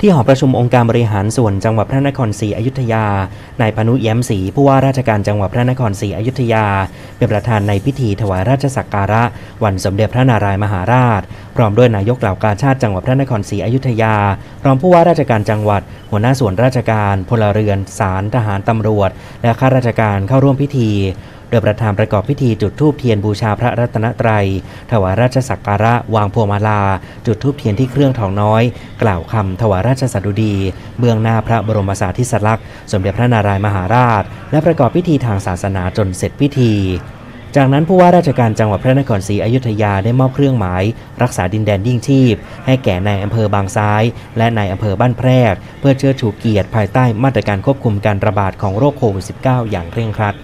ที่หอประชุมองค์การบริหารส่วนจังหวัดพระนครศรีอยุธยา นายพานุแย้มศรีผู้ว่าราชการจังหวัดพระนครศรีอยุธยา เป็นประธานในพิธีถวายราชสักการะ วันสมเด็จพระนารายมหาราช พร้อมด้วยนายกเหล่ากาชาติจังหวัดพระนครศรีอยุธยา รองผู้ว่าราชการจังหวัด หัวหน้าส่วนราชการ พลเรือน ศาล ทหาร ตำรวจ และข้าราชการเข้าร่วมพิธี โดยประธานประกอบพิธีจุดธูปเทียนบูชาพระรัตนตรัย ถวายราชสักการะวางพวงมาลา จุดธูปเทียนที่เครื่องทองน้อย กล่าวคำถวายราชสัดุดี เบื้องหน้าพระบรมสารีริสลักษณ์สมเด็จพระนารายมหาราช และประกอบพิธีทางศาสนาจนเสร็จพิธีจากนั้นผู้ว่าราชการจังหวัดพระนครศรีอยุธยาได้มอบเครื่องหมาย รักษาดินแดนยิ่งชีพ ให้แก่นายอำเภอบางซ้าย และนายอำเภอบ้านแพรก เพื่อเชิดชูเกียรติภายใต้มาตรการควบคุมการระบาดของโรคโควิด -19 อย่างเคร่งครัด